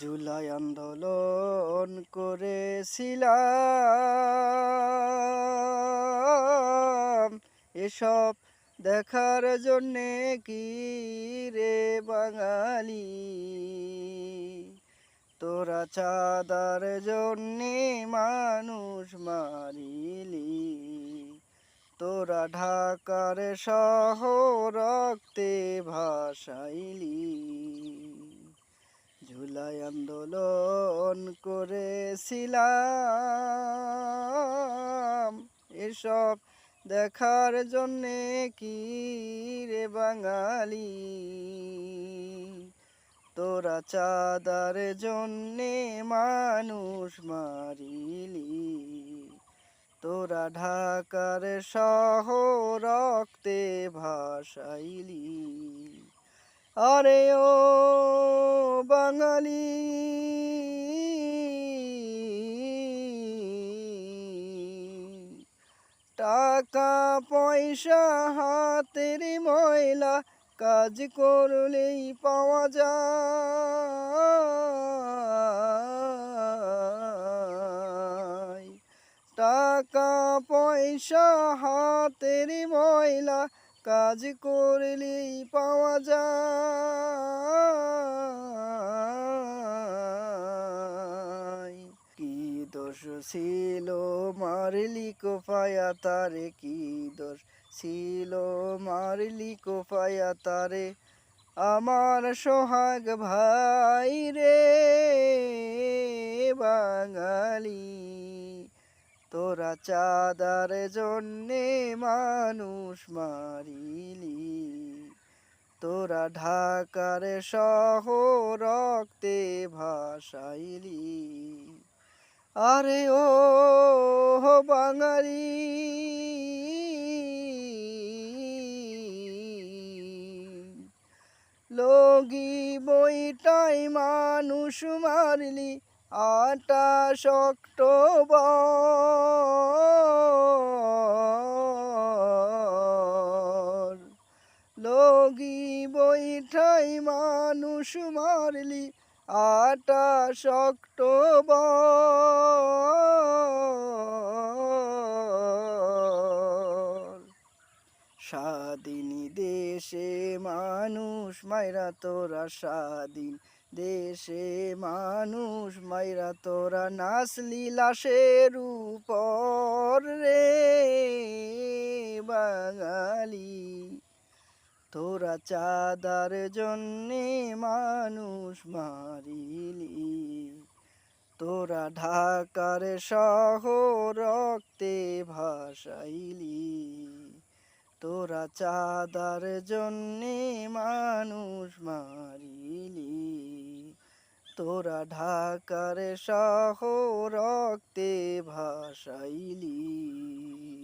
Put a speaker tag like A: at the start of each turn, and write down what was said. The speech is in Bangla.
A: জুলাই আন্দোলন করেছিলাম। এসব দেখার জন্যে কি রে বাঙালি? তোরা চাঁদার জন্যে মানুষ মারিলি। তোরা ঢাকার শহর রক্তে ভাসাইলি। জুলাই আন্দোলন করেছিলাম। এসব দেখার জন্যে কি রে বাঙালি? তোরা চাঁদার জন্যে মানুষ মারিলি। তোরা ঢাকার শহর রক্তে ভাসাইলি। আরে ও বাঙালি। টাকা, পয়সা, হাতের ময়লা, কাজ করলেই পাওয়া যায়। টাকা, পয়সা, হাতের ময়লা, কাজ করলেই পাওয়া যায়। দোষ ছিল মারলি কোপায়া তারে কি দোষ ছিল মারলি কোপায়া তারে আমার সোহাগ ভাই রে বাঙালি। তোরা চাঁদার জন্যে মানুষ মারিলি। তোরা ঢাকার শহর রক্তে ভাসাইলি। আরে ও বাঙালি। লগি বইটাই মানুষ মারলি আটাশ অক্টোবর লগি বইঠাই মানুষ মারলি আটাশ অক্টোবর স্বাধীন দেশে মানুষ, মাইরা তোরা স্বাধীন দেশে মানুষ, মাইরা তোরা নাচলি লাশের উপর। তোরা চাঁদার জন্যে মানুষ মারিলি। তোরা ঢাকার শহর রক্তে ভাসাইলি। তোরা চাঁদার জন্যে মানুষ মারিলি। তোরা ঢাকার শহর রক্তে ভাসাইলি।